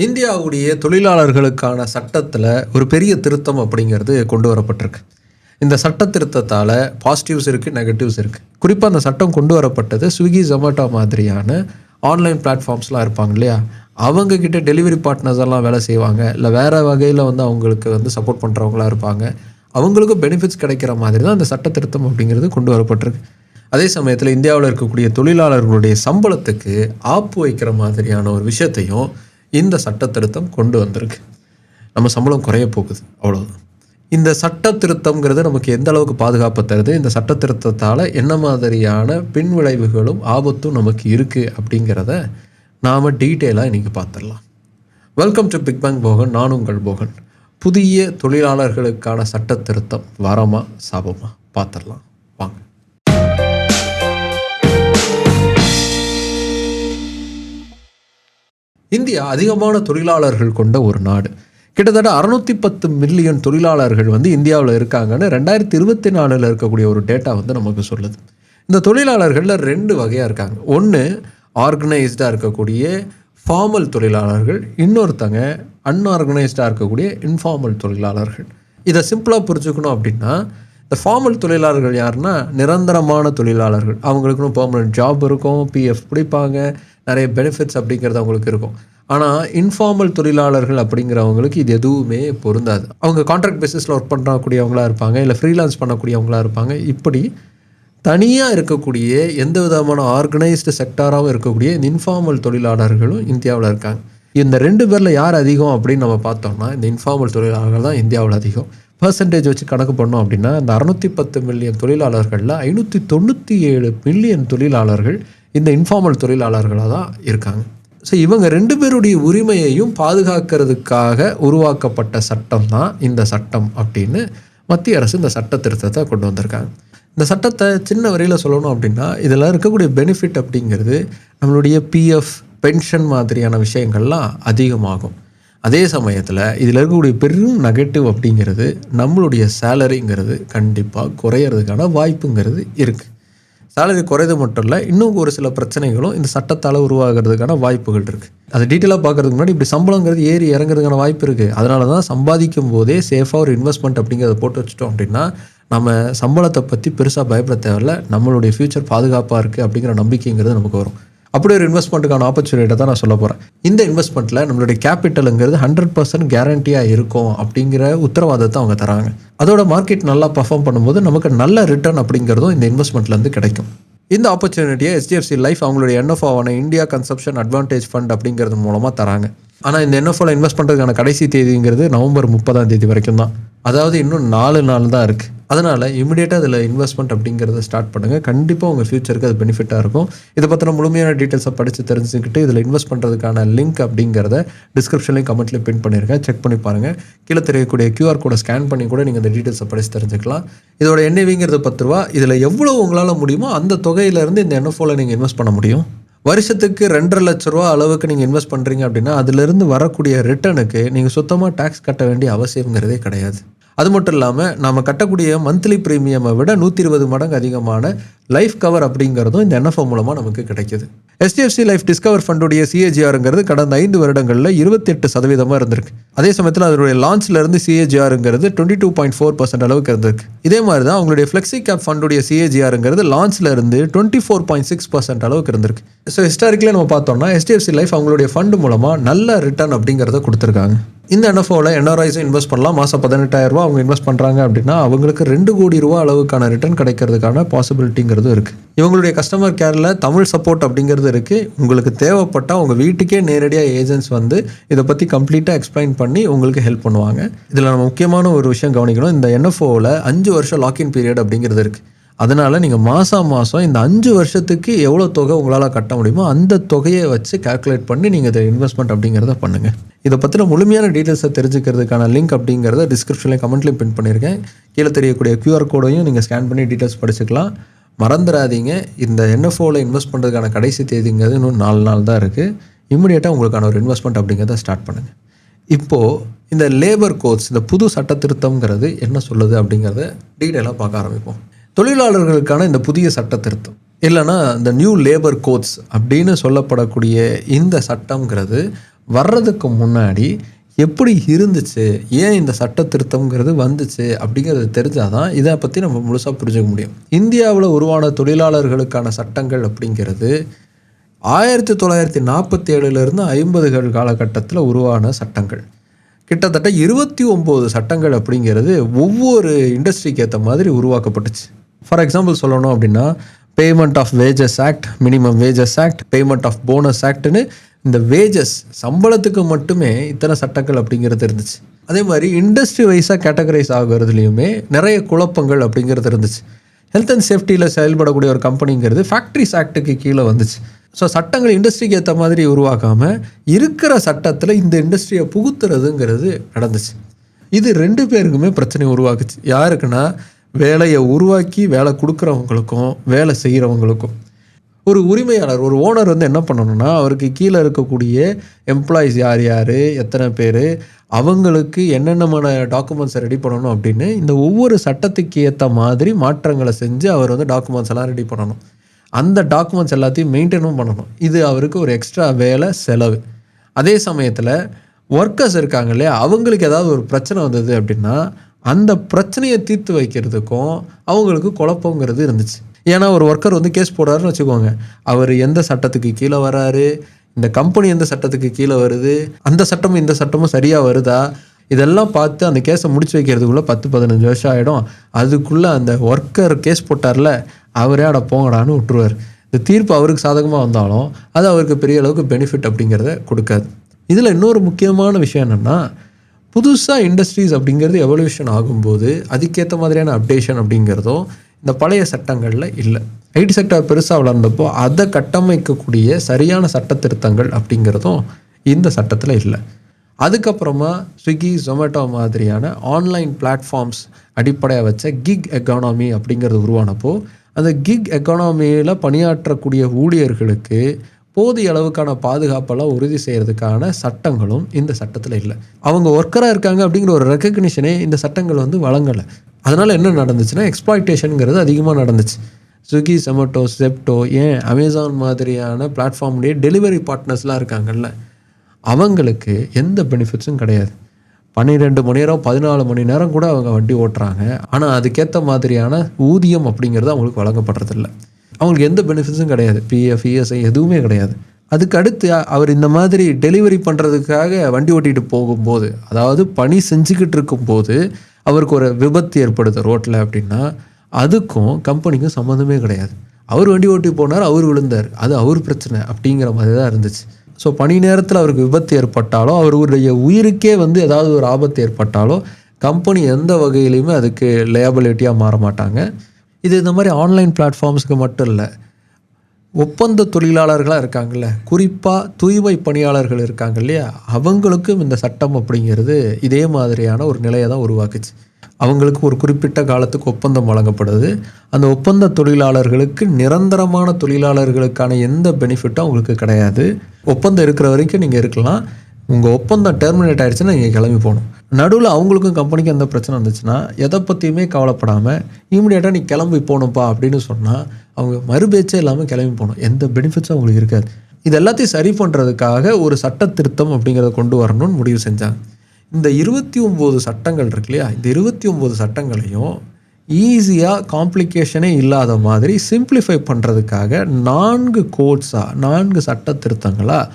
இந்தியாவுடைய தொழிலாளர்களுக்கான சட்டத்தில் ஒரு பெரிய திருத்தம் அப்படிங்கிறது கொண்டு வரப்பட்டிருக்கு. இந்த சட்ட திருத்தத்தால் பாசிட்டிவ்ஸ் இருக்குது நெகட்டிவ்ஸ் இருக்குது குறிப்பாக அந்த சட்டம் கொண்டு வரப்பட்டது ஸ்விக்கி ஜொமேட்டோ மாதிரியான ஆன்லைன் பிளாட்ஃபார்ம்ஸ்லாம் இருப்பாங்க இல்லையா? அவங்கக்கிட்ட டெலிவரி பார்ட்னர்ஸ் எல்லாம் வேலை செய்வாங்க. இல்லை வேறு வகையில் வந்து அவங்களுக்கு வந்து சப்போர்ட் பண்ணுறவங்களா இருப்பாங்க. அவங்களுக்கும் பெனிஃபிட்ஸ் கிடைக்கிற மாதிரி தான் அந்த சட்ட திருத்தம் அப்படிங்கிறது கொண்டு வரப்பட்டிருக்கு. அதே சமயத்தில் இந்தியாவில் இருக்கக்கூடிய தொழிலாளர்களுடைய சம்பளத்துக்கு ஆப்பு வைக்கிற மாதிரியான ஒரு விஷயத்தையும் இந்த சட்ட திருத்தம் கொண்டு வந்திருக்கு. நம்ம சம்பளம் குறைய போகுது. அவ்வளோதான் இந்த சட்ட திருத்தங்கிறது நமக்கு எந்த அளவுக்கு பாதுகாப்பு தருது? இந்த சட்ட திருத்தத்தால் என்ன மாதிரியான பின்விளைவுகளும் ஆபத்தும் நமக்கு இருக்குது அப்படிங்கிறத நாம் டீட்டெயிலாக இன்றைக்கி பார்த்துடலாம். Welcome to big bang Bogan நான் உங்கள் போகன். புதிய தொழிலாளர்களுக்கான சட்ட திருத்தம் வரமா சாபமா? பார்த்துடலாம். வாங்க. இந்தியா அதிகமான தொழிலாளர்கள் கொண்ட ஒரு நாடு. கிட்டத்தட்ட அறுநூத்தி பத்து மில்லியன் தொழிலாளர்கள் வந்து இந்தியாவில் இருக்காங்கன்னு ரெண்டாயிரத்தி இருபத்தி நாலில் இருக்கக்கூடிய ஒரு டேட்டா வந்து நமக்கு சொல்லுது. இந்த தொழிலாளர்களில் ரெண்டு வகையாக இருக்காங்க. ஒன்று ஆர்கனைஸ்டாக இருக்கக்கூடிய ஃபார்மல் தொழிலாளர்கள். இன்னொருத்தங்க அன்ஆர்கனைஸ்டாக இருக்கக்கூடிய இன்ஃபார்மல் தொழிலாளர்கள். இதை சிம்பிளாக புரிஞ்சுக்கணும் அப்படின்னா இந்த ஃபார்மல் தொழிலாளர்கள் யாருன்னா நிரந்தரமான தொழிலாளர்கள். அவங்களுக்குன்னு பெர்மனெண்ட் ஜாப் இருக்கும் பிஎஃப் பிடிப்பாங்க. நிறைய பெனிஃபிட்ஸ் அப்படிங்கிறது அவங்களுக்கு இருக்கும். ஆனால் இன்ஃபார்மல் தொழிலாளர்கள் அப்படிங்கிறவங்களுக்கு இது எதுவுமே பொருந்தாது. அவங்க கான்ட்ராக்ட் பேசிஸில் ஒர்க் பண்ணக்கூடியவங்களா இருப்பாங்க இல்லை ஃப்ரீலான்ஸ் பண்ணக்கூடியவங்களா இருப்பாங்க. இப்படி தனியாக இருக்கக்கூடிய எந்த விதமான ஆர்கனைஸ்டு செக்டாராகவும் இருக்கக்கூடிய இந்த இன்ஃபார்மல் தொழிலாளர்களும் இந்தியாவில் இருக்காங்க. இந்த ரெண்டு பேரில் யார் அதிகம் அப்படின்னு நம்ம பார்த்தோம்னா இந்த இன்ஃபார்மல் தொழிலாளர்கள் தான் இந்தியாவில் அதிகம். பர்சன்டேஜ் வச்சு கணக்கு பண்ணோம் அப்படின்னா இந்த அறநூற்றி பத்து மில்லியன் தொழிலாளர்களில் ஐநூற்றி தொண்ணூற்றி ஏழு மில்லியன் தொழிலாளர்கள் இந்த இன்ஃபார்மல் தொழிலாளர்களாக தான் இருக்காங்க. ஸோ இவங்க ரெண்டு பேருடைய உரிமையையும் பாதுகாக்கிறதுக்காக உருவாக்கப்பட்ட சட்டம் தான் இந்த சட்டம் அப்படின்னு மத்திய அரசு இந்த சட்ட திருத்தத்தை கொண்டு வந்திருக்காங்க. இந்த சட்டத்தை சின்ன வரையில் சொல்லணும் அப்படின்னா இதில் இருக்கக்கூடிய பெனிஃபிட் அப்படிங்கிறது நம்மளுடைய பிஎஃப் பென்ஷன் மாதிரியான விஷயங்கள்லாம் அதிகமாகும். அதே சமயத்தில் இதில் இருக்கக்கூடிய பெரும் நெகட்டிவ் அப்படிங்கிறது நம்மளுடைய சேலரிங்கிறது கண்டிப்பாக குறையிறதுக்கான வாய்ப்புங்கிறது இருக்குது சேலரி குறையது மட்டும் இல்லை இன்னும் ஒரு சில பிரச்சனைகளும் இந்த சட்டத்தால் உருவாகிறதுக்கான வாய்ப்புகள் இருக்குது அதை டீட்டெயிலாக பார்க்கறதுக்கு முன்னாடி இப்படி சம்பளங்கிறது ஏறி இறங்குறதுக்கான வாய்ப்பு இருக்குது அதனால தான் சம்பாதிக்கும் போதே சேஃபாக ஒரு இன்வெஸ்ட்மெண்ட் அப்படிங்கிறத போட்டு வச்சிட்டோம் அப்படின்னா நம்ம சம்பளத்தை பற்றி பெருசாக பயப்பட தேவையில்ல. நம்மளுடைய ஃப்யூச்சர் பாதுகாப்பாக இருக்குது அப்படிங்கிற நம்பிக்கைங்கிறது நமக்கு வரும். அப்படி ஒரு இன்வெஸ்ட்மெண்ட்டுக்கான ஆப்பர்ச்சுனிட்டி தான் நான் சொல்ல போகிறேன் இந்த இன்வெஸ்ட்மெண்ட்டில் நம்மளுடைய கேபிட்டலுங்கிறது ஹண்ட்ரட் பர்சன்ட் கேரண்டியாக இருக்கும் அப்படிங்கிற உத்தரவாதத்தை அவங்க தராங்க. அதோட மார்க்கெட் நல்லா பர்ஃபார்ம் பண்ணும்போது நமக்கு நல்ல ரிட்டர்ன் அப்படிங்கிறதும் இந்த இன்வெஸ்ட்மெண்ட்லேருந்து கிடைக்கும். இந்த ஆப்பர்ச்சுனிட்டியை எச்டிஎஃப்சி லைஃப் அவங்களுடைய என்எஃப்ஓவான இந்தியா கன்சப்ஷன் அட்வான்டேஜ் ஃபண்ட் அப்படிங்கிறது மூலமாக தராங்க. ஆனால் இந்த என்எஃப்ஓவில் இன்வெஸ்ட் பண்ணுறதுக்கான கடைசி தேதிங்கிறது நவம்பர் முப்பதாம் தேதி வரைக்கும் தான். அதாவது இன்னும் நாலு நாள் தான் இருக்குது அதனால் இமிடியேட்டாக அதில் இன்வெஸ்ட்மெண்ட் அப்படிங்கிறத ஸ்டார்ட் பண்ணுங்கள் கண்டிப்பாக உங்கள் ஃப்யூச்சருக்கு அது பெனிஃபிட்டாக இருக்கும். இதை பற்றின முழுமையான டீட்டெயில்ஸை படித்து தெரிஞ்சுக்கிட்டு இதில் இன்வெஸ்ட் பண்ணுறதுக்கான லிங்க் அப்படிங்கிறத டிஸ்கிரிப்ஷன்லையும் கமெண்ட்லேயும் பின் பண்ணியிருக்கேன் செக் பண்ணி பாருங்கள் கீழே தெரியக்கூடிய கியூஆர் கோடை ஸ்கேன் பண்ணி கூட நீங்கள் இந்த டீட்டெயில்ஸை படித்து தெரிஞ்சுக்கலாம். இதோட என்ஐவிங்கிறது பத்து ரூபா. இதில் எவ்வளோ உங்களால் முடியுமோ அந்த தொகையிலேருந்து இந்த என்எஃப்ஓவில் நீங்கள் இன்வெஸ்ட் பண்ண முடியும். வருஷத்துக்கு ரெண்டரை லட்ச ரூபா அளவுக்கு நீங்கள் இன்வெஸ்ட் பண்ணுறீங்க அப்படின்னா அதுலேருந்து வரக்கூடிய ரிட்டர்னுக்கு நீங்கள் சுத்தமாக டேக்ஸ் கட்ட வேண்டிய அவசியங்கிறதே கிடையாது. அது மட்டும் இல்லாமல் நாம் கட்டக்கூடிய மந்த்லி ப்ரீமியமை விட நூற்றி இருபது மடங்கு அதிகமான லைஃப் கவர் அப்படிங்கிறதும் இந்த என்எஃப்ஓ மூலமாக நமக்கு கிடைக்குது. எஸ்டிஎஃப்சி லைஃப் டிஸ்கவர் ஃபண்டுடைய சிஏஜிஆருங்கிறது கடந்த ஐந்து வருடங்களில் இருபத்தெட்டு சதவீதமாக இருந்திருக்கு. அதே சமயத்தில் அதனுடைய லான்ச்லேருந்து சிஏஜிஆருங்கிறது twenty two point four percent அளவுக்கு இருந்திருக்கு. இதே மாதிரி தான் அவங்களுடைய ஃப்ளெக்ஸி கேப் ஃபண்டுடைய சிஏஜிஆருங்கிறது லான்ச்லேருந்து twenty four point six percent அளவுக்கு இருந்திருக்கு. ஸோ ஹிஸ்டாரிக்கலி நம்ம பார்த்தோம்னா எஸ்டிஎஃப்சி லைஃப் அவங்களுடைய ஃபண்டு மூலமாக நல்ல ரிட்டர்ன் அப்படிங்கிறத கொடுத்துருக்காங்க. இந்த என்எஃப்ஓவில் என்ஆர்ஐஸும் இன்வெஸ்ட் பண்ணலாம். மாதம் பதினெட்டாயிரம் ரூபா அவங்க இன்வெஸ்ட் பண்ணுறாங்க அப்படின்னா அவங்களுக்கு ரெண்டு கோடி ரூபா அளவுக்கான ரிட்டர்ன் கிடைக்கிறதுக்கான அப்படிங்கிறதும் இருக்குது இவங்களுடைய கஸ்டமர் கேரில் தமிழ் சப்போர்ட் அப்படிங்கிறது இருக்குது உங்களுக்கு தேவைப்பட்டால் உங்கள் வீட்டுக்கே நேரடியாக ஏஜென்ட்ஸ் வந்து இதை பற்றி கம்ப்ளீட்டாக எக்ஸ்பிளைன் பண்ணி உங்களுக்கு ஹெல்ப் பண்ணுவாங்க. இதில் நம்ம முக்கியமான ஒரு விஷயம் கவனிக்கணும். இந்த என்எஃப்ஓவில் அஞ்சு வருஷம் லாக்இன் பீரியட் அப்படிங்கிறது இருக்குது அதனால் நீங்கள் மாதம் மாதம் இந்த அஞ்சு வருஷத்துக்கு எவ்வளோ தொகை உங்களால் கட்ட முடியுமோ அந்த தொகையை வச்சு கால்குலேட் பண்ணி நீங்கள் இதை இன்வெஸ்ட்மெண்ட் அப்படிங்கிறத பண்ணுங்கள் இதை பற்றின முழுமையான டீட்டெயில்ஸை தெரிஞ்சுக்கிறதுக்கான லிங்க் அப்படிங்கிறத டிஸ்கிரிப்ஷன்லேயும் கமெண்ட்லேயும் பின் பண்ணியிருக்கேன் கீழே தெரியக்கூடிய கியூஆர் கோடையும் நீங்கள் ஸ்கேன் பண்ணி டீட்டெயில்ஸ் படிச்சுக்கலாம். மறந்துடாதீங்க. இந்த என்எஃப்ஓவில் இன்வெஸ்ட் பண்ணுறதுக்கான கடைசி தேதிங்கிறது இன்னும் நாலு நாள் தான் இருக்குது இம்மிடியேட்டாக உங்களுக்கான ஒரு இன்வெஸ்ட்மெண்ட் அப்படிங்கிறத ஸ்டார்ட் பண்ணுங்கள் இப்போது இந்த லேபர் கோட்ஸ் இந்த புது சட்ட திருத்தம்ங்கிறது என்ன சொல்லுது அப்படிங்கிறத டீட்டெயிலாக பார்க்க ஆரம்பிப்போம். தொழிலாளர்களுக்கான இந்த புதிய சட்ட திருத்தம். இல்லைன்னா இந்த நியூ லேபர் கோட்ஸ் அப்படின்னு சொல்லப்படக்கூடிய இந்த சட்டம்ங்கிறது வர்றதுக்கு முன்னாடி எப்படி இருந்துச்சு? ஏன் இந்த சட்ட திருத்தம்ங்கிறது வந்துச்சு? அப்படிங்கிறது தெரிஞ்சாதான் இதை பற்றி நம்ம முழுசாக புரிஞ்சுக்க முடியும். இந்தியாவில் உருவான தொழிலாளர்களுக்கான சட்டங்கள் அப்படிங்கிறது ஆயிரத்தி தொள்ளாயிரத்தி நாற்பத்தி ஏழுலேருந்து ஐம்பதுகள் காலகட்டத்தில் உருவான சட்டங்கள். கிட்டத்தட்ட இருபத்தி ஒம்பது சட்டங்கள் அப்படிங்கிறது ஒவ்வொரு இண்டஸ்ட்ரிக்கு ஏற்ற மாதிரி உருவாக்கப்பட்டுச்சு. ஃபார் எக்ஸாம்பிள் சொல்லணும் அப்படின்னா payment of wages act minimum wages act payment of bonus ஆக்ட்னு இந்த வேஜஸ் சம்பளத்துக்கு மட்டுமே இத்தனை சட்டங்கள் அப்படிங்கிறது இருந்துச்சு. அதே மாதிரி இண்டஸ்ட்ரி வைஸாக கேட்டகரைஸ் ஆகுறதுலையுமே நிறைய குழப்பங்கள் அப்படிங்கிறது இருந்துச்சு. ஹெல்த் அண்ட் சேஃப்டியில் செயல்படக்கூடிய ஒரு கம்பெனிங்கிறது ஃபேக்ட்ரிஸ் ஆக்ட்டுக்கு கீழே வந்துச்சு. ஸோ சட்டங்கள் இண்டஸ்ட்ரிக்கு ஏற்ற மாதிரி உருவாக்காமல் இருக்கிற சட்டத்தில் இந்த இண்டஸ்ட்ரியை புகுத்துறதுங்கிறது நடந்துச்சு. இது ரெண்டு பேருக்குமே பிரச்சனை உருவாக்குச்சு. யாருக்குன்னா வேலையை உருவாக்கி வேலை கொடுக்குறவங்களுக்கும் வேலை செய்கிறவங்களுக்கும் ஒரு உரிமையாளர் ஒரு ஓனர் வந்து என்ன பண்ணணும்னா அவருக்கு கீழே இருக்கக்கூடிய எம்ப்ளாயிஸ் யார் யார் எத்தனை பேர் அவங்களுக்கு என்னென்னமான டாக்குமெண்ட்ஸை ரெடி பண்ணணும் அப்படின்னு இந்த ஒவ்வொரு சட்டத்துக்கு ஏற்ற மாதிரி மாற்றங்களை செஞ்சு அவர் வந்து டாக்குமெண்ட்ஸ் எல்லாம் ரெடி பண்ணணும். அந்த டாக்குமெண்ட்ஸ் எல்லாத்தையும் மெயின்டைனும் பண்ணணும். இது அவருக்கு ஒரு எக்ஸ்ட்ரா வேலை செலவு. அதே சமயத்தில் ஒர்க்கர்ஸ் இருக்காங்க இல்லையா அவங்களுக்கு ஏதாவது ஒரு பிரச்சனை வந்தது அப்படின்னா அந்த பிரச்சனையை தீர்த்து வைக்கிறதுக்கும் அவங்களுக்கு குழப்பங்கிறது இருந்துச்சு. ஏன்னா ஒரு ஒர்க்கர் வந்து கேஸ் போடுறாருன்னு வச்சுக்கோங்க. அவர் எந்த சட்டத்துக்கு கீழே வராரு? இந்த கம்பெனி எந்த சட்டத்துக்கு கீழே வருது? அந்த சட்டமும் இந்த சட்டமும் சரியாக வருதா? இதெல்லாம் பார்த்து அந்த கேஸை முடிச்சு வைக்கிறதுக்குள்ளே பத்து பதினஞ்சு வருஷம் ஆகிடும் அதுக்குள்ளே அந்த ஒர்க்கர் கேஸ் போட்டார்ல அவரே அட போங்கடான்னு விட்டுருவார். இந்த தீர்ப்பு அவருக்கு சாதகமாக வந்தாலும் அது அவருக்கு பெரிய அளவுக்கு பெனிஃபிட் அப்படிங்கிறத கொடுக்காது. இதில் இன்னொரு முக்கியமான விஷயம் என்னென்னா புதுசாக இண்டஸ்ட்ரீஸ் அப்படிங்கிறது எவல்யூஷன் ஆகும்போது அதுக்கேற்ற மாதிரியான அப்டேஷன் அப்படிங்கிறதும் இந்த பழைய சட்டங்களில் இல்லை. ஐடி செக்டர் பெருசாக வளர்ந்தப்போ அதை கட்டமைக்கக்கூடிய சரியான சட்ட திருத்தங்கள் அப்படிங்கிறதும் இந்த சட்டத்தில் இல்லை. அதுக்கப்புறமா ஸ்விக்கி ஜொமேட்டோ மாதிரியான ஆன்லைன் பிளாட்ஃபார்ம்ஸ் அடிப்படையாக வச்ச கிக் எக்கானமி அப்படிங்கிறது உருவானப்போ அந்த கிக் எக்கானமியில் பணியாற்றக்கூடிய ஊழியர்களுக்கு போதிய அளவுக்கான பாதுகாப்பெல்லாம் உறுதி செய்கிறதுக்கான சட்டங்களும் இந்த சட்டத்தில் இல்லை. அவங்க ஒர்க்கராக இருக்காங்க அப்படிங்கிற ஒரு ரெக்கக்னிஷனே இந்த சட்டங்கள் வந்து வழங்கலை. அதனால் என்ன நடந்துச்சுன்னா எக்ஸ்ப்ளாய்டேஷனுங்கிறது அதிகமாக நடந்துச்சு. ஸ்விக்கி சொமேட்டோ செப்டோ ஏன் அமேசான் மாதிரியான பிளாட்ஃபார்ம்லேயே டெலிவரி பார்ட்னர்ஸ்லாம் இருக்காங்கல்ல அவங்களுக்கு எந்த பெனிஃபிட்ஸும் கிடையாது. பன்னிரெண்டு மணி நேரம் பதினாலு மணி நேரம் கூட அவங்க வண்டி ஓட்டுறாங்க. ஆனால் அதுக்கேற்ற மாதிரியான ஊதியம் அப்படிங்கிறது அவங்களுக்கு வழங்கப்படுறதில்ல. அவங்களுக்கு எந்த பெனிஃபிட்ஸும் கிடையாது. பிஎஃப் இஎஸ்ஐ e, எதுவுமே கிடையாது. அதுக்கு அடுத்து அவர் இந்த மாதிரி டெலிவரி பண்ணுறதுக்காக வண்டி ஓட்டிகிட்டு போகும்போது அதாவது பணி செஞ்சுக்கிட்டு இருக்கும்போது அவருக்கு ஒரு விபத்து ஏற்படுது ரோட்டில் அப்படின்னா அதுக்கும் கம்பெனிக்கும் சம்மந்தமே கிடையாது. அவர் வண்டி ஓட்டி போனார் அவர் விழுந்தார். அது அவர் பிரச்சனை அப்படிங்கிற மாதிரி தான் இருந்துச்சு. ஸோ பணி நேரத்தில் அவருக்கு விபத்து ஏற்பட்டாலோ அவருடைய உயிருக்கே வந்து ஏதாவது ஒரு ஆபத்து ஏற்பட்டாலோ கம்பெனி எந்த வகையிலையுமே அதுக்கு லேபிலிட்டியாக மாற மாட்டாங்க. இது இந்த மாதிரி ஆன்லைன் பிளாட்ஃபார்ம்ஸுக்கு மட்டும் இல்லை. ஒப்பந்த தொழிலாளர்களாக இருக்காங்கள்ல குறிப்பாக தூய்மை பணியாளர்கள் இருக்காங்க இல்லையா? அவங்களுக்கும் இந்த சட்டம் அப்படிங்கிறது இதே மாதிரியான ஒரு நிலையை தான் உருவாக்குச்சு. அவங்களுக்கு ஒரு குறிப்பிட்ட காலத்துக்கு ஒப்பந்தம் வழங்கப்படுது. அந்த ஒப்பந்த தொழிலாளர்களுக்கு நிரந்தரமான தொழிலாளர்களுக்கான எந்த பெனிஃபிட்டும் அவங்களுக்கு கிடையாது. ஒப்பந்தம் இருக்கிற வரைக்கும் நீங்கள் இருக்கலாம். உங்கள் ஒப்பந்தம் டெர்மினேட் ஆகிடுச்சுன்னா நீங்கள் கிளம்பி போகணும். நடுவில் அவங்களுக்கும் கம்பெனிக்கும் எந்த பிரச்சனை வந்துச்சுன்னா எதை பற்றியுமே கவலைப்படாமல் இமீடியட்டாக நீ கிளம்பி போகணும்ப்பா அப்படின்னு சொன்னால் அவங்க மறுபேச்சே இல்லாமல் கிளம்பி போகணும். எந்த பெனிஃபிட்ஸும் அவங்களுக்கு இருக்காது. இது எல்லாத்தையும் சரி பண்ணுறதுக்காக ஒரு சட்ட திருத்தம் அப்படிங்கிறத கொண்டு வரணும்னு முடிவு செஞ்சாங்க. இந்த இருபத்தி ஒம்பது சட்டங்கள் இருக்கு இல்லையா? இந்த இருபத்தி ஒம்பது சட்டங்களையும் ஈஸியாக காம்ப்ளிகேஷனே இல்லாத மாதிரி சிம்பிளிஃபை பண்ணுறதுக்காக நான்கு கோட்ஸாக நான்கு சட்ட திருத்தங்களாக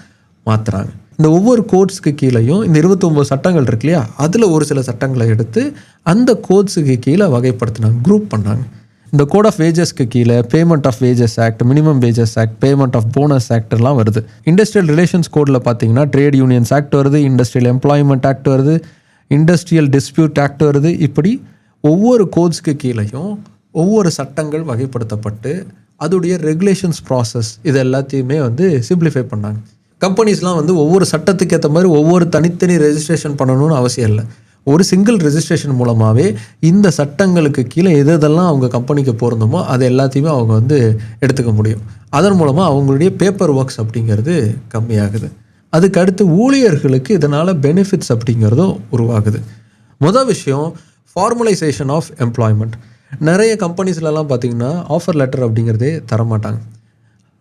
மாற்றுறாங்க இந்த ஒவ்வொரு கோட்ஸுக்கு கீழேயும் இந்த இருபத்தொம்போது சட்டங்கள் இருக்கு இல்லையா? அதில் ஒரு சில சட்டங்களை எடுத்து அந்த கோட்ஸுக்கு கீழே வகைப்படுத்தினாங்க குரூப் பண்ணாங்க. இந்த கோட் ஆஃப் வேஜஸ்க்கு கீழே payment of wages act minimum wages act payment of bonus ஆக்ட்லாம் வருது. இண்டஸ்ட்ரியல் ரிலேஷன்ஸ் கோடில் பார்த்தீங்கன்னா ட்ரேட் யூனியன்ஸ் ஆக்ட் வருது இண்டஸ்ட்ரியல் எம்ப்ளாய்மெண்ட் ஆக்ட் வருது இண்டஸ்ட்ரியல் டிஸ்பியூட் ஆக்ட் வருது. இப்படி ஒவ்வொரு கோட்ஸ்க்கு கீழேயும் ஒவ்வொரு சட்டங்கள் வகைப்படுத்தப்பட்டு அதோடைய ரெகுலேஷன்ஸ் ப்ராசஸ் இது எல்லாத்தையுமே வந்து சிம்பிளிஃபை பண்ணாங்க. கம்பெனிஸ்லாம் வந்து ஒவ்வொரு சட்டத்துக்கு ஏற்ற மாதிரி ஒவ்வொரு தனித்தனி ரெஜிஸ்ட்ரேஷன் பண்ணணும்னு அவசியம் இல்லை. ஒரு சிங்கிள் ரெஜிஸ்ட்ரேஷன் மூலமாகவே இந்த சட்டங்களுக்கு கீழே எது எதெல்லாம் அவங்க கம்பெனிக்கு பொருந்துமோ அது எல்லாத்தையுமே அவங்க வந்து எடுத்துக்க முடியும். அதன் மூலமாக அவங்களுடைய பேப்பர் ஒர்க்ஸ் அப்படிங்கிறது கம்மியாகுது. அதுக்கு அடுத்து ஊழியர்களுக்கு இதனால் பெனிஃபிட்ஸ் அப்படிங்கிறதும் உருவாகுது. மொதல் விஷயம் ஃபார்மலைசேஷன் ஆஃப் எம்ப்ளாய்மெண்ட் நிறைய கம்பெனிஸ்லலாம் பார்த்தீங்கன்னா ஆஃபர் லெட்டர் அப்படிங்கிறதே தரமாட்டாங்க.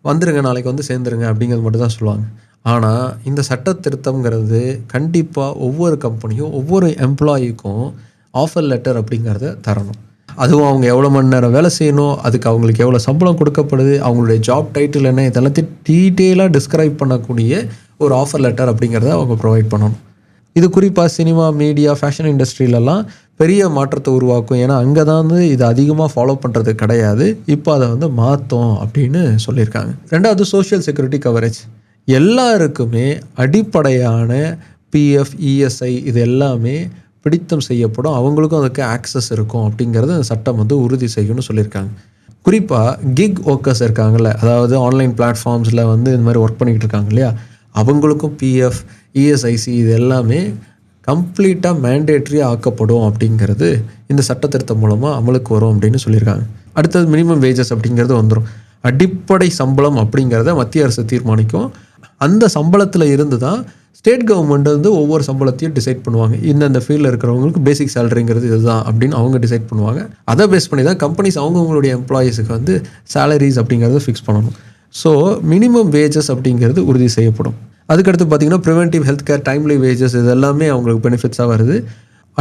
வந்துருங்க நாளைக்கு வந்து சேர்ந்துருங்க அப்படிங்கிறது மட்டும் தான் சொல்லுவாங்க. ஆனால் இந்த சட்ட திருத்தம்ங்கிறது கண்டிப்பாக ஒவ்வொரு கம்பெனியும் ஒவ்வொரு எம்ப்ளாயிக்கும் ஆஃபர் லெட்டர் அப்படிங்கிறத தரணும். அதுவும் அவங்க எவ்வளோ மணி நேரம் வேலை செய்யணும் அதுக்கு அவங்களுக்கு எவ்வளோ சம்பளம் கொடுக்கப்படுது அவங்களுடைய ஜாப் டைட்டில் என்ன இதெல்லாத்தையும் டீட்டெயிலாக டிஸ்கிரைப் பண்ணக்கூடிய ஒரு ஆஃபர் லெட்டர் அப்படிங்கிறத அவங்க ப்ரொவைட் பண்ணணும். இது குறிப்பாக சினிமா மீடியா ஃபேஷன் இண்டஸ்ட்ரியிலலாம் பெரிய மாற்றத்தை உருவாக்கும். ஏன்னா அங்கே தான் வந்து இது அதிகமாக ஃபாலோ பண்ணுறது கிடையாது. இப்போ அதை வந்து மாற்றும் அப்படின்னு சொல்லியிருக்காங்க. ரெண்டாவது சோஷியல் செக்யூரிட்டி கவரேஜ் எல்லாருக்குமே அடிப்படையான பிஎஃப் இஎஸ்ஐ இது எல்லாமே பிடித்தம் செய்யப்படும். அவங்களுக்கும் அதுக்கு ஆக்சஸ் இருக்கும் அப்படிங்கிறத அந்த சட்டம் வந்து உறுதி செய்யும்னு சொல்லியிருக்காங்க. குறிப்பாக கிக் ஒர்க்கர்ஸ் இருக்காங்கல்ல அதாவது ஆன்லைன் பிளாட்ஃபார்ம்ஸில் வந்து இந்த மாதிரி ஒர்க் பண்ணிக்கிட்டு இருக்காங்க இல்லையா? அவங்களுக்கும் பிஎஃப் இஎஸ்ஐசி இது எல்லாமே கம்ப்ளீட்டாக மேண்டேட்ரி ஆக்கப்படும் அப்படிங்கிறது இந்த சட்ட திருத்தம் மூலமாக அமலுக்கு வரும் அப்படின்னு சொல்லியிருக்காங்க. அடுத்தது மினிமம் வேஜஸ் அப்படிங்கிறது வந்துடும் அடிப்படை சம்பளம் அப்படிங்கிறத மத்திய அரசு தீர்மானிக்கும். அந்த சம்பளத்தில் இருந்து தான் ஸ்டேட் கவர்மெண்ட் வந்து ஒவ்வொரு சம்பளத்தையும் டிசைட் பண்ணுவாங்க. இந்தந்த ஃபீல்டில் இருக்கிறவங்களுக்கு பேசிக் சேலரிங்கிறது இதுதான் அப்படின்னு அவங்க டிசைட் பண்ணுவாங்க. அதை பேஸ் பண்ணி தான் கம்பெனிஸ் அவங்கவுங்களுடைய எம்ப்ளாயீஸுக்கு வந்து சேலரிஸ் அப்படிங்கிறத ஃபிக்ஸ் பண்ணணும். ஸோ மினிமம் வேஜஸ் அப்படிங்கிறது உறுதி செய்யப்படும். அதுக்கடுத்து பார்த்தீங்கன்னா preventive health care timely wages இது எல்லாமே அவங்களுக்கு பெனிஃபிட்ஸாக வருது.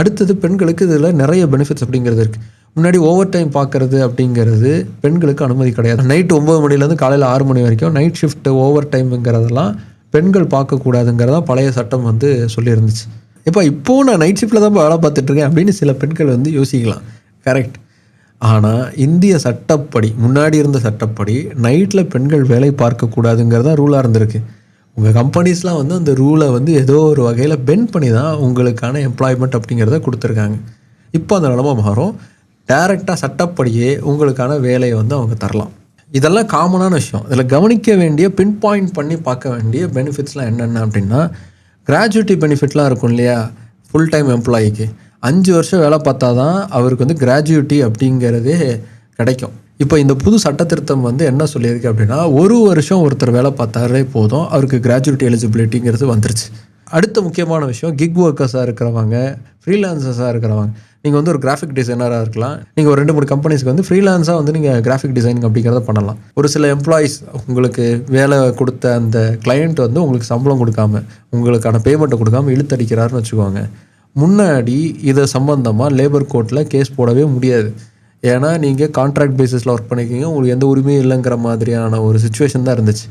அடுத்தது பெண்களுக்கு இதில் நிறைய பெனிஃபிட்ஸ் அப்படிங்கிறது இருக்குது முன்னாடி ஓவர் டைம் பார்க்குறது அப்படிங்கிறது பெண்களுக்கு அனுமதி கிடையாது. நைட் ஒம்பது மணிலேருந்து காலையில் ஆறு மணி வரைக்கும் நைட் ஷிஃப்ட் ஓவர் டைமுங்கிறதெல்லாம் பெண்கள் பார்க்கக்கூடாதுங்கிறதா பழைய சட்டம் வந்து சொல்லியிருந்துச்சு. இப்போ இப்போது நான் நைட் ஷிஃப்ட்டில் தான் வேலை பார்த்துட்ருக்கேன் அப்படின்னு சில பெண்கள் வந்து யோசிக்கலாம். கரெக்ட் ஆனால் இந்திய சட்டப்படி முன்னாடி இருந்த சட்டப்படி நைட்டில் பெண்கள் வேலை பார்க்கக்கூடாதுங்கிறதா ரூலாக இருந்திருக்கு. உங்கள் கம்பெனிஸ்லாம் வந்து அந்த ரூலை வந்து ஏதோ ஒரு வகையில் பெண்ட் பண்ணி தான் உங்களுக்கான எம்ப்ளாய்மெண்ட் அப்படிங்கிறத கொடுத்துருக்காங்க. இப்போ அந்த நிலமை மாறும். டைரெக்டாக சட்டப்படியே உங்களுக்கான வேலையை வந்து அவங்க தரலாம். இதெல்லாம் காமனான விஷயம். இதில் கவனிக்க வேண்டிய பின் பாயிண்ட் பண்ணி பார்க்க வேண்டிய பெனிஃபிட்ஸ்லாம் என்னென்ன அப்படின்னா கிராஜுவிட்டி பெனிஃபிட்லாம் இருக்கும் இல்லையா? ஃபுல் டைம் எம்ப்ளாயிக்கு அஞ்சு வருஷம் வேலை பார்த்தா தான் அவருக்கு வந்து கிராஜுவிட்டி அப்படிங்கிறதே கிடைக்கும். இப்போ இந்த புது சட்ட திருத்தம் வந்து என்ன சொல்லியிருக்கு அப்படின்னா ஒரு வருஷம் ஒருத்தர் வேலை பார்த்தாலே போதும் அவருக்கு கிராஜுவிட்டி எலிஜிபிலிட்டிங்கிறது வந்துருச்சு. அடுத்த முக்கியமான விஷயம் கிக் ஒர்க்கர்ஸாக இருக்கிறவங்க ஃப்ரீலான்சர்ஸாக இருக்கிறவங்க. நீங்கள் வந்து ஒரு கிராஃபிக் டிசைனராக இருக்கலாம். நீங்கள் ஒரு ரெண்டு மூணு கம்பெனிஸ்க்கு வந்து ஃப்ரீலான்ஸாக வந்து நீங்கள் கிராஃபிக் டிசைனிங் அப்படிங்கிறத பண்ணலாம். ஒரு சில எம்ப்ளாயீஸ் உங்களுக்கு வேலை கொடுத்த அந்த கிளையண்ட் வந்து உங்களுக்கு சம்பளம் கொடுக்காம உங்களுக்கான பேமெண்ட்டை கொடுக்காம இழுத்தடிக்கிறாருன்னு வச்சுக்கோங்க. முன்னாடி இதை சம்மந்தமாக லேபர் கோர்ட்டில் கேஸ் போடவே முடியாது. ஏன்னா நீங்கள் கான்ட்ராக்ட் பேசிஸில் ஒர்க் பண்ணிக்கிங்க உங்களுக்கு எந்த உரிமையும் இல்லைங்கிற மாதிரியான ஒரு சுச்சுவேஷன் தான் இருந்துச்சு.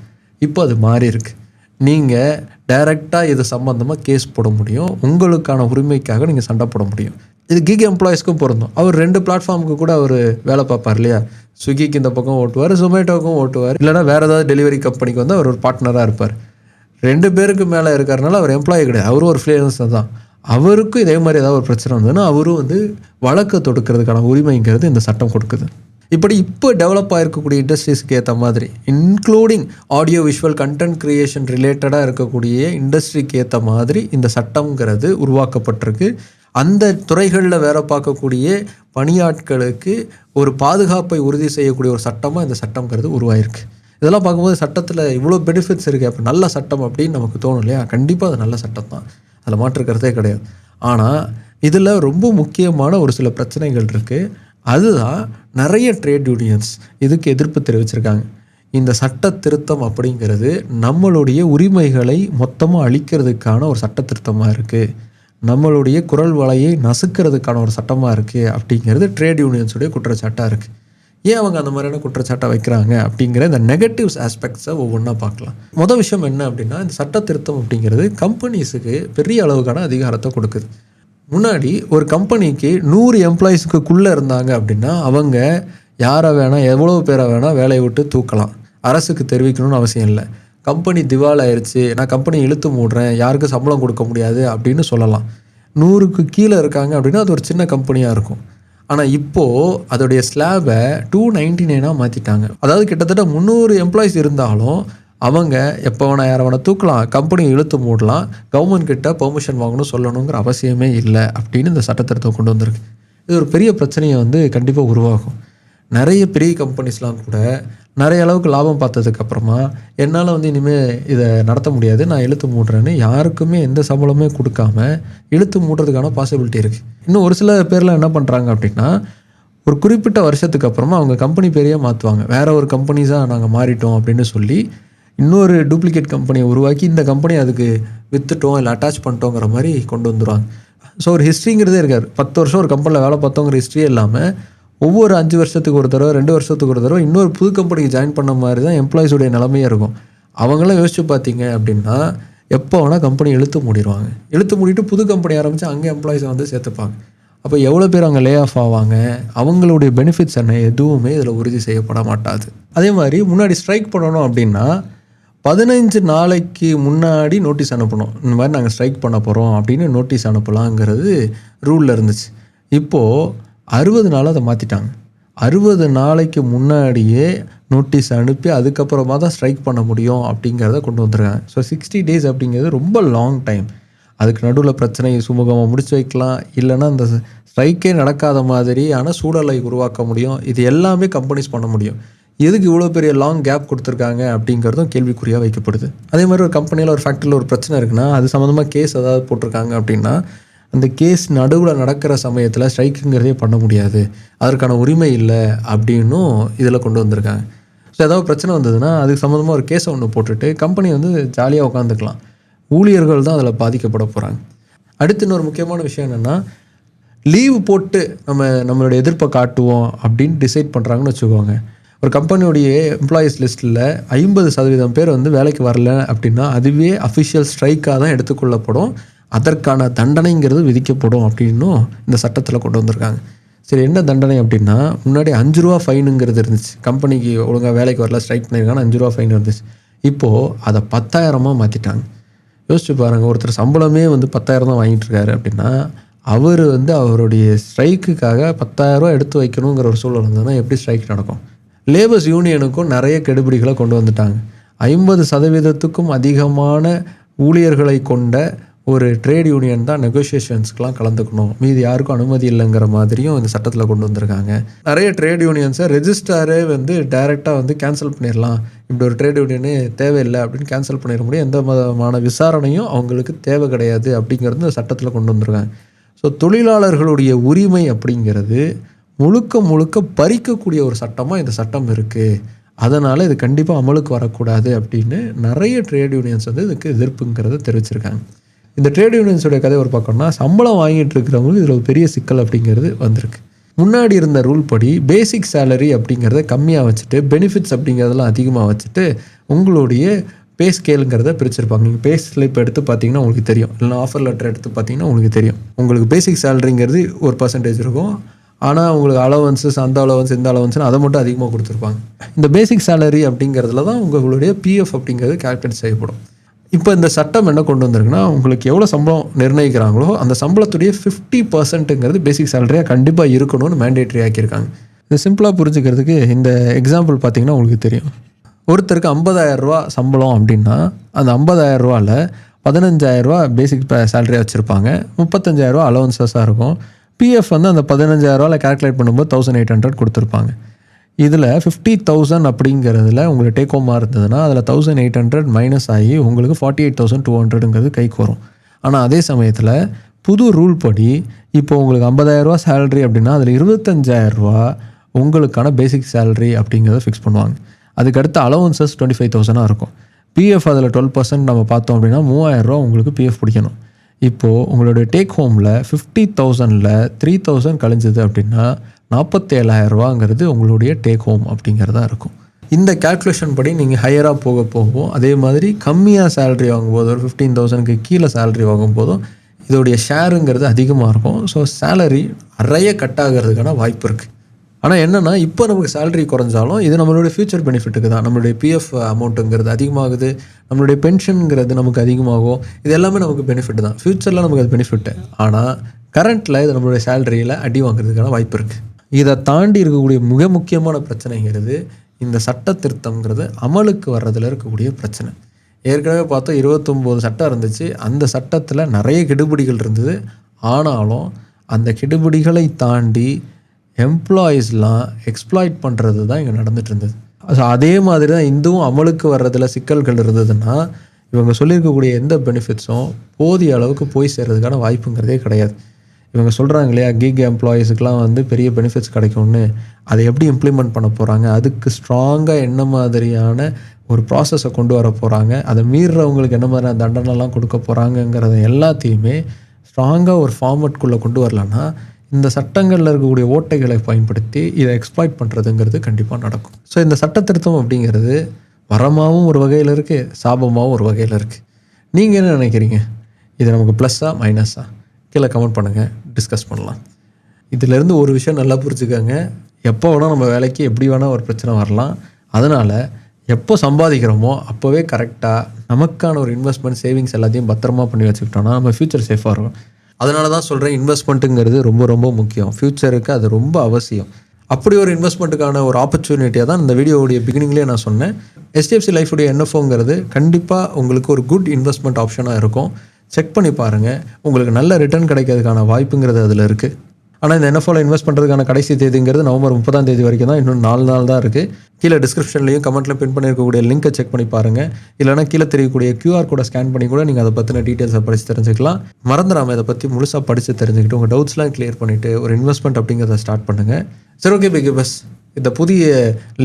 இப்போ அது மாறி இருக்கு. நீங்கள் டைரெக்டாக இது சம்மந்தமாக கேஸ் போட முடியும். உங்களுக்கான உரிமைக்காக நீங்கள் சண்டை போட முடியும். இது கிக் எம்ப்ளாயிஸ்க்கும் பொருந்தும். அவர் ரெண்டு பிளாட்ஃபார்முக்கு கூட அவர் வேலை பார்ப்பார் இல்லையா? ஸ்விக்கிக்கு இந்த பக்கம் ஓட்டுவார் ஜொமேட்டோக்கும் ஓட்டுவார். இல்லைனா வேறு ஏதாவது டெலிவரி கம்பெனிக்கு வந்து அவர் ஒரு பார்ட்னராக இருப்பார். ரெண்டு பேருக்கு மேலே இருக்கிறனால அவர் எம்ப்ளாயி கிடையாது. அவரும் ஒரு ஃப்ரீலான்சர் தான். அவருக்கும் இதே மாதிரி ஏதாவது ஒரு பிரச்சனை வந்ததுன்னா அவரும் வந்து வழக்கை தொடுக்கிறதுக்கான உரிமைங்கிறது இந்த சட்டம் கொடுக்குது. இப்படி இப்போ டெவலப் ஆகிருக்கக்கூடிய இண்டஸ்ட்ரீஸ்க்கு ஏற்ற மாதிரி including audio visual content creation ரிலேட்டடாக இருக்கக்கூடிய இண்டஸ்ட்ரிக்கு ஏற்ற மாதிரி இந்த சட்டம்ங்கிறது உருவாக்கப்பட்டிருக்கு. அந்த துறைகளில் வேலை பார்க்கக்கூடிய பணியாட்களுக்கு ஒரு பாதுகாப்பை உறுதி செய்யக்கூடிய ஒரு சட்டமாக இந்த சட்டம்ங்கிறது உருவாயிருக்கு. இதெல்லாம் பார்க்கும்போது சட்டத்தில் இவ்வளோ பெனிஃபிட்ஸ் இருக்குது அப்போ நல்ல சட்டம் அப்படின்னு நமக்கு தோணும் இல்லையா? கண்டிப்பாக அது நல்ல சட்டம் தான். அதில் மாற்றுக்கிறதே கிடையாது. ஆனால் இதில் ரொம்ப முக்கியமான ஒரு சில பிரச்சனைகள் இருக்குது அதுதான் நிறைய ட்ரேட் யூனியன்ஸ் இதுக்கு எதிர்ப்பு தெரிவிச்சிருக்காங்க. இந்த சட்ட திருத்தம் அப்படிங்கிறது நம்மளுடைய உரிமைகளை மொத்தமாக அழிக்கிறதுக்கான ஒரு சட்ட திருத்தமாக இருக்குது நம்மளுடைய குரல் வலையை நசுக்கிறதுக்கான ஒரு சட்டமாக இருக்குது அப்படிங்கிறது ட்ரேட் யூனியன்ஸுடைய குற்றச்சாட்டாக இருக்குது ஏன் அவங்க அந்த மாதிரியான குற்றச்சாட்டை வைக்கிறாங்க அப்படிங்கிற இந்த நெகட்டிவ்ஸ் ஆஸ்பெக்ட்ஸை ஒவ்வொன்றா பார்க்கலாம். மொதல் விஷயம் என்ன அப்படின்னா இந்த சட்ட திருத்தம் அப்படிங்கிறது கம்பெனிஸுக்கு பெரிய அளவுக்கான அதிகாரத்தை கொடுக்குது. முன்னாடி ஒரு கம்பெனிக்கு நூறு எம்ப்ளாயீஸுக்குள்ளே இருந்தாங்க அப்படின்னா அவங்க யாரை வேணால் எவ்வளோ பேரை வேணால் வேலையை விட்டு தூக்கலாம். அரசுக்கு தெரிவிக்கணும்னு அவசியம் இல்லை. கம்பெனி திவால் ஆயிடுச்சு நான் கம்பெனி இழுத்து மூடுறேன் யாருக்கும் சம்பளம் கொடுக்க முடியாது அப்படின்னு சொல்லலாம். நூறுக்கு கீழே இருக்காங்க அப்படின்னா அது ஒரு சின்ன கம்பெனியாக இருக்கும். ஆனால் இப்போது அதோடைய ஸ்லாபை டூ நைன்டி நைனாக மாற்றிட்டாங்க அதாவது கிட்டத்தட்ட முந்நூறு எம்ப்ளாயிஸ் இருந்தாலும் அவங்க எப்போ வேணால் யாரை வேணால் தூக்கலாம் கம்பெனியை இழுத்து மூடலாம் கவர்மெண்ட் கிட்ட பெர்மிஷன் வாங்கணும் சொல்லணுங்கிற அவசியமே இல்லை அப்படின்னு இந்த சட்டத்திருத்தம் கொண்டு வந்திருக்கு. இது ஒரு பெரிய பிரச்சனையை வந்து கண்டிப்பாக உருவாகும் நிறைய பெரிய கம்பெனிஸ்லாம் கூட நிறைய அளவுக்கு லாபம் பார்த்ததுக்கப்புறமா என்னால் வந்து இனிமேல் இதை நடத்த முடியாது நான் இழுத்து மூடுறேன்னு யாருக்குமே எந்த சம்பளமே கொடுக்காம இழுத்து மூடுறதுக்கான பாசிபிலிட்டி இருக்குது இன்னும் ஒரு சில பேர்லாம் என்ன பண்ணுறாங்க அப்படின்னா ஒரு குறிப்பிட்ட வருஷத்துக்கு அப்புறமா அவங்க கம்பெனி பேரையே மாற்றுவாங்க வேற ஒரு கம்பெனிஸாக நாங்கள் மாறிட்டோம் அப்படின்னு சொல்லி இன்னொரு டூப்ளிகேட் கம்பெனியை உருவாக்கி இந்த கம்பெனி அதுக்கு விற்றுட்டோம் இல்லை அட்டாச் பண்ணிட்டோங்கிற மாதிரி கொண்டு வந்துடுவாங்க ஸோ ஒரு ஹிஸ்ட்ரிங்கிறதே இருக்கார் பத்து வருஷம் ஒரு கம்பெனியில் வேலை பார்த்தோங்கிற ஹிஸ்ட்ரியே இல்லாமல் ஒவ்வொரு அஞ்சு வருஷத்துக்கு ஒரு தடவை ரெண்டு வருஷத்துக்கு ஒரு தடவை இன்னொரு புது கம்பெனிக்கு ஜாயின் பண்ண மாதிரி தான் எம்ப்ளாயிஸுடைய நிலமையாக இருக்கும். அவங்களாம் யோசிச்சு பார்த்தீங்க அப்படின்னா எப்போ வேணால் கம்பெனி இழுத்து மூடிடுவாங்க. இழுத்து மூடிட்டு புது கம்பெனி ஆரம்பித்து அங்கே எம்ப்ளாயிஸை வந்து சேர்த்துப்பாங்க. அப்போ எவ்வளோ பேர் அங்கே லே ஆஃப் ஆவாங்க? அவங்களுடைய பெனிஃபிட்ஸ் என்ன? எதுவுமே இதில் உறுதி செய்யப்பட மாட்டாது. அதே மாதிரி முன்னாடி ஸ்ட்ரைக் பண்ணணும் அப்படின்னா பதினஞ்சு நாளைக்கு முன்னாடி நோட்டீஸ் அனுப்பணும். இந்த மாதிரி நாங்கள் ஸ்ட்ரைக் பண்ண போகிறோம் அப்படின்னு நோட்டீஸ் அனுப்பலாங்கிறது ரூலில் இருந்துச்சு. இப்போது அறுபது நாள் அதை மாற்றிட்டாங்க அறுபது நாளைக்கு முன்னாடியே நோட்டீஸ் அனுப்பி அதுக்கப்புறமா தான் ஸ்ட்ரைக் பண்ண முடியும் அப்படிங்கிறத கொண்டு வந்துருக்காங்க. ஸோ சிக்ஸ்டி டேஸ் அப்படிங்கிறது ரொம்ப லாங் டைம் அதுக்கு நடுவில் பிரச்சனையை சுமூகமாக முடிச்சு வைக்கலாம். இல்லைன்னா அந்த ஸ்ட்ரைக்கே நடக்காத மாதிரியான சூழலை உருவாக்க முடியும். இது எல்லாமே கம்பெனிஸ் பண்ண முடியும். எதுக்கு இவ்வளோ பெரிய லாங் கேப் கொடுத்துருக்காங்க அப்படிங்கிறதும் கேள்விக்குறியாக வைக்கப்படுது. அதே மாதிரி ஒரு கம்பெனியில் ஒரு ஃபேக்ட்ரியில் ஒரு பிரச்சனை இருக்குன்னா அது சம்மந்தமாக கேஸ் ஏதாவது போட்டிருக்காங்க அப்படின்னா அந்த கேஸ் நடுவில் நடக்கிற சமயத்தில் ஸ்ட்ரைக்குங்கிறதே பண்ண முடியாது. அதற்கான உரிமை இல்லை அப்படின்னும் இதில் கொண்டு வந்திருக்காங்க. ஸோ ஏதாவது பிரச்சனை வந்ததுன்னா அதுக்கு சம்மந்தமாக ஒரு கேஸை ஒன்று போட்டுட்டு கம்பெனி வந்து ஜாலியாக உட்காந்துக்கலாம் ஊழியர்கள் தான் அதில் பாதிக்கப்பட போகிறாங்க அடுத்து இன்னொரு முக்கியமான விஷயம் என்னென்னா லீவு போட்டு நம்ம நம்மளுடைய எதிர்ப்பை காட்டுவோம் அப்படின்னு டிசைட் பண்ணுறாங்கன்னு வச்சுக்கோங்க. ஒரு கம்பெனியுடைய எம்ப்ளாயீஸ் லிஸ்ட்டில் ஐம்பது சதவீதம் பேர் வந்து வேலைக்கு வரல அப்படின்னா அதுவே அஃபிஷியல் ஸ்ட்ரைக்காக தான் எடுத்துக்கொள்ளப்படும். அதற்கான தண்டனைங்கிறது விதிக்கப்படும் அப்படின்னும் இந்த சட்டத்தில் கொண்டு வந்திருக்காங்க. சரி என்ன தண்டனை அப்படின்னா முன்னாடி அஞ்சு ரூபா ஃபைனுங்கிறது இருந்துச்சு. கம்பெனிக்கு ஒழுங்காக வேலைக்கு வரல ஸ்ட்ரைக் பண்ணியிருக்காங்க அஞ்சு ரூபா ஃபைன் இருந்துச்சு இப்போது அதை பத்தாயிரமாக மாற்றிட்டாங்க யோசிச்சு பாருங்கள் ஒருத்தர் சம்பளமே வந்து பத்தாயிரம் தான் வாங்கிட்டு இருக்காரு அப்படின்னா அவர் வந்து அவருடைய ஸ்ட்ரைக்குக்காக பத்தாயிரரூவா எடுத்து வைக்கணுங்கிற ஒரு சூழல் இருந்ததுன்னா எப்படி ஸ்ட்ரைக் நடக்கும். லேபர்ஸ் யூனியனுக்கும் நிறைய கெடுபிடிகளை கொண்டு வந்துட்டாங்க. ஐம்பது சதவீதத்துக்கும் அதிகமான ஊழியர்களை கொண்ட ஒரு ட்ரேட் யூனியன் தான் நெகோஷியேஷன்ஸ்க்கெலாம் கலந்துக்கணும். மீதி யாருக்கும் அனுமதி இல்லைங்கிற மாதிரியும் இந்த சட்டத்தில் கொண்டு வந்திருக்காங்க. நிறைய ட்ரேட் யூனியன்ஸை ரெஜிஸ்டாரே வந்து டைரெக்டாக வந்து கேன்சல் பண்ணிடலாம் இப்படி ஒரு ட்ரேட் யூனியனே தேவையில்லை அப்படின்னு கேன்சல் பண்ணிட முடியும். எந்த விதமான விசாரணையும் அவங்களுக்கு தேவை கிடையாது அப்படிங்கிறது இந்த சட்டத்தில் கொண்டு வந்திருக்காங்க. ஸோ தொழிலாளர்களுடைய உரிமை அப்படிங்கிறது முழுக்க முழுக்க பறிக்கக்கூடிய ஒரு சட்டமாக இந்த சட்டம் இருக்குது அதனால் இது கண்டிப்பாக அமலுக்கு வரக்கூடாது அப்படின்னு நிறைய ட்ரேட் யூனியன்ஸ் வந்து இதுக்கு எதிர்ப்புங்கிறத தெரிவிச்சிருக்காங்க. இந்த ட்ரேட் யூனியன்ஸோடைய கதை ஒரு பக்கம்னா சம்பளம் வாங்கிட்டு இருக்கிறவங்களுக்கு இதில் ஒரு பெரிய சிக்கல் அப்படிங்கிறது வந்திருக்கு. முன்னாடி இருந்த ரூல் படி பேசிக் சேலரி அப்படிங்கிறத கம்மியாக வச்சுட்டு பெனிஃபிட்ஸ் அப்படிங்கிறதெல்லாம் அதிகமாக வச்சுட்டு உங்களுடைய பே ஸ்கேலுங்கிறத பிரிச்சிருப்பாங்க. நீங்கள் பே ஸ்லிப் எடுத்து பார்த்தீங்கன்னா உங்களுக்கு தெரியும். இல்லைனா ஆஃபர் லெட்டர் எடுத்து பார்த்தீங்கன்னா உங்களுக்கு தெரியும். உங்களுக்கு பேசிக் சேலரிங்கிறது ஒரு பர்சன்டேஜ் இருக்கும். ஆனால் உங்களுக்கு அலவன்ஸஸ் அந்த அலவன்ஸ் இந்த அலவன்ஸ்னு அதை மட்டும் அதிகமாக கொடுத்துருப்பாங்க. இந்த பேசிக் சேலரி அப்படிங்கிறதுல தான் உங்களுடைய பிஎஃப் அப்படிங்கிறது கால்குலேட் செய்யப்படும். இப்போ இந்த சட்டம் என்ன கொண்டு வந்திருக்குன்னா உங்களுக்கு எவ்வளோ சம்பளம் நிர்ணயிக்கிறாங்களோ அந்த சம்பளத்துடைய ஃபிஃப்டி பர்சன்ட்டுங்கிறது பேசிக் சேலரியாக கண்டிப்பாக இருக்கணும்னு மேண்டேட்ரி ஆக்கியிருக்காங்க. இது சிம்பிளாக புரிஞ்சுக்கிறதுக்கு இந்த எக்ஸாம்பிள் பார்த்தீங்கன்னா உங்களுக்கு தெரியும். ஒருத்தருக்கு 50000 ரூபா சம்பளம் அப்படின்னா அந்த 50000 ரூபாவில் பதினஞ்சாயிரரூவா பேசிக் சேலரியாக வச்சுருப்பாங்க. முப்பத்தஞ்சாயிரரூவா அலவன்சஸாக இருக்கும். பிஎஃப் வந்து அந்த பதினஞ்சாயிரரூவாவில் கேல்குலேட் பண்ணும்போது தௌசண்ட் எயிட் ஹண்ட்ரட் கொடுத்துருப்பாங்க. இதில் ஃபிஃப்டி தௌசண்ட் அப்படிங்கிறதுல உங்களுக்கு டேக் ஹோமாக இருந்ததுன்னா அதில் தௌசண்ட் எயிட் ஹண்ட்ரட் மைனஸ் ஆகி உங்களுக்கு ஃபார்ட்டி எயிட் தௌசண்ட் டூ ஹண்ட்ரடுங்கிறது கைக்கு வரும். ஆனால் அதே சமயத்தில் புது ரூல் படி இப்போ உங்களுக்கு ஐம்பதாயிரரூவா சேலரி அப்படின்னா அதில் இருபத்தஞ்சாயிரரூவா உங்களுக்கான பேசிக் சேலரி அப்படிங்கிறத ஃபிக்ஸ் பண்ணுவாங்க. அதுக்கடுத்து அலவன்சஸ் டுவெண்ட்டி ஃபைவ் தௌசண்டாக இருக்கும். பிஎஃப் அதில் டுவெல் பர்சன்ட் நம்ம பார்த்தோம் அப்படின்னா மூவாயிரரூவா உங்களுக்கு பிஎஃப் பிடிக்கணும். இப்போது உங்களுடைய டேக் ஹோமில் ஃபிஃப்டி தௌசண்டில் த்ரீ தௌசண்ட் கழிஞ்சது அப்படின்னா நாற்பத்தேழாயிரரூவாங்கிறது உங்களுடைய டேக் ஹோம் அப்படிங்கிறதா இருக்கும். இந்த கேல்குலேஷன் படி நீங்கள் ஹையராக போக போகும் அதே மாதிரி கம்மியாக சேலரி வாங்கும்போது ஒரு ஃபிஃப்டீன் தௌசண்ட்க்கு கீழே சேலரி வாங்கும்போதும் இதோடைய ஷேருங்கிறது அதிகமாக இருக்கும். ஸோ சேலரி நிறைய கட் ஆகிறதுக்கான வாய்ப்பு இருக்குது ஆனால் என்னென்னா இப்போ நமக்கு சேலரி குறைஞ்சாலும் இது நம்மளுடைய ஃபியூச்சர் பெனிஃபிட்டுக்கு தான். நம்மளுடைய பிஎஃப் அமௌண்ட்டுங்கிறது அதிகமாகுது. நம்மளுடைய பென்ஷனுங்கிறது நமக்கு அதிகமாகும். இது எல்லாமே நமக்கு பெனிஃபிட் தான். ஃப்யூச்சரில் நமக்கு அது பெனிஃபிட்டு ஆனால் கரண்ட்டில் இது நம்மளுடைய சேலரியில் அடி வாங்குறதுக்கான வாய்ப்பு இருக்குது இதை தாண்டி இருக்கக்கூடிய மிக முக்கியமான பிரச்சனைங்கிறது இந்த சட்ட திருத்தங்கிறது அமலுக்கு வர்றதில் இருக்கக்கூடிய பிரச்சனை. ஏற்கனவே பார்த்தோம் இருபத்தொம்போது சட்டம் இருந்துச்சு. அந்த சட்டத்தில் நிறைய கெடுபிடிகள் இருந்தது. ஆனாலும் அந்த கெடுபிடிகளை தாண்டி எம்ப்ளாயீஸ்லாம் எக்ஸ்ப்ளாய்ட் பண்ணுறது தான் இங்கே நடந்துட்டு இருந்தது. ஸோ அதே மாதிரி தான் இதுவும் அமலுக்கு வர்றதில் சிக்கல்கள் இருந்ததுன்னா இவங்க சொல்லியிருக்கக்கூடிய எந்த பெனிஃபிட்ஸும் போதிய அளவுக்கு போய் சேர்றதுக்கான வாய்ப்புங்கிறதே கிடையாது. இவங்க சொல்கிறாங்க இல்லையா கிக் எம்ப்ளாயீஸுக்கெலாம் வந்து பெரிய பெனிஃபிட்ஸ் கிடைக்கும்னு. அதை எப்படி இம்ப்ளிமெண்ட் பண்ண போகிறாங்க அதுக்கு ஸ்ட்ராங்காக என்ன மாதிரியான ஒரு ப்ராசஸை கொண்டு வர போகிறாங்க அதை மீறுறவங்களுக்கு என்ன மாதிரியான தண்டனைலாம் கொடுக்க போகிறாங்கங்கிறத எல்லாத்தையுமே ஸ்ட்ராங்காக ஒரு ஃபார்மட்குள்ளே கொண்டு வரலன்னா இந்த சட்டங்களில் இருக்கக்கூடிய ஓட்டைகளை பயன்படுத்தி இதை எக்ஸ்ப்ளாய்ட் பண்ணுறதுங்கிறது கண்டிப்பாக நடக்கும். ஸோ இந்த சட்ட திருத்தம் அப்படிங்கிறது வரமாகவும் ஒரு வகையில் இருக்குது சாபமாகவும் ஒரு வகையில் இருக்குது நீங்கள் என்ன நினைக்கிறீங்க? இது நமக்கு ப்ளஸ்ஸா மைனஸா கீழே கமெண்ட் பண்ணுங்கள் டிஸ்கஸ் பண்ணலாம். இதிலேருந்து ஒரு விஷயம் நல்லா புரிஞ்சுக்கோங்க. எப்போ வேணால் நம்ம வேலைக்கு எப்படி வேணால் ஒரு பிரச்சனை வரலாம். அதனால் எப்போ சம்பாதிக்கிறோமோ அப்போவே கரெக்டாக நமக்கான ஒரு இன்வெஸ்ட்மெண்ட் சேவிங்ஸ் எல்லாத்தையும் பத்திரமா பண்ணி வச்சுக்கிட்டோம்னா நம்ம ஃப்யூச்சர் சேஃபாக இருக்கும். அதனால தான் சொல்கிறேன் இன்வெஸ்ட்மெண்ட்டுங்கிறது ரொம்ப ரொம்ப முக்கியம். ஃப்யூச்சருக்கு அது ரொம்ப அவசியம். அப்படி ஒரு இன்வெஸ்ட்மெண்ட்டுக்கான ஒரு ஆப்பர்ச்சுனிட்டியாக தான் இந்த வீடியோவுடைய பிகினிங்லேயே நான் சொன்னேன். ஹெச்டிஎஃப்சி லைஃபுடைய என்எஃப்ஓங்கிறது கண்டிப்பாக உங்களுக்கு ஒரு குட் இன்வெஸ்ட்மெண்ட் ஆப்ஷனாக இருக்கும். செக் பண்ணி பாருங்கள் உங்களுக்கு நல்ல ரிட்டர்ன் கிடைக்கிறதுக்கான வாய்ப்புங்கிறது அதில் இருக்குது ஆனால் இந்த என்எஃப்ஓவில் இன்வெஸ்ட் பண்ணுறதுக்கான கடைசி தேதிங்கிறது நவம்பர் முப்பதாம் தேதி வரைக்கும் தான் இன்னும் நாலு நாள் தான் இருக்குது கீழே டிஸ்கிரிப்ஷன்லையும் கமெண்ட்டில் பின் பண்ணியிருக்கக்கூடிய லிங்கை செக் பண்ணி பாருங்கள் இல்லைனா கீழே தெரியக்கூடிய கியூஆர் கோடை ஸ்கேன் பண்ணி கூட நீங்கள் அதை பற்றின டீட்டெயில்ஸை படித்து தெரிஞ்சுக்கலாம். மறந்துடாமல் இதை பற்றி முழுசாக படித்து தெரிஞ்சுக்கிட்டு உங்கள் டவுட்ஸ்லாம் கிளியர் பண்ணிவிட்டு ஒரு இன்வெஸ்ட்மெண்ட் அப்படிங்கிறத ஸ்டார்ட் பண்ணுங்கள் சரி ஓகே பிகே பஸ் இந்த புதிய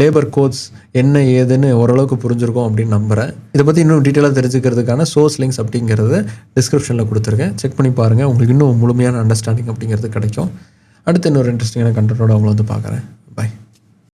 லேபர் கோட்ஸ் என்ன ஏதுன்னு ஓரளவுக்கு புரிஞ்சிருக்கும் அப்படின்னு நம்புகிறேன் இதை பற்றி இன்னும் டீட்டெயிலாக தெரிஞ்சுக்கிறதுக்கான சோர்ஸ் லிங்க்ஸ் அப்படிங்கிறத டிஸ்கிரிப்ஷனில் கொடுத்துருக்கேன். செக் பண்ணி பாருங்கள் உங்களுக்கு இன்னும் முழுமையான அண்டர்ஸ்டாண்டிங் அப்படிங்கிறது கிடைக்கும். அடுத்து இன்னொரு இன்ட்ரெஸ்டிங்கான கண்டென்ட்டோட உங்களை வந்து பார்க்குறேன். பை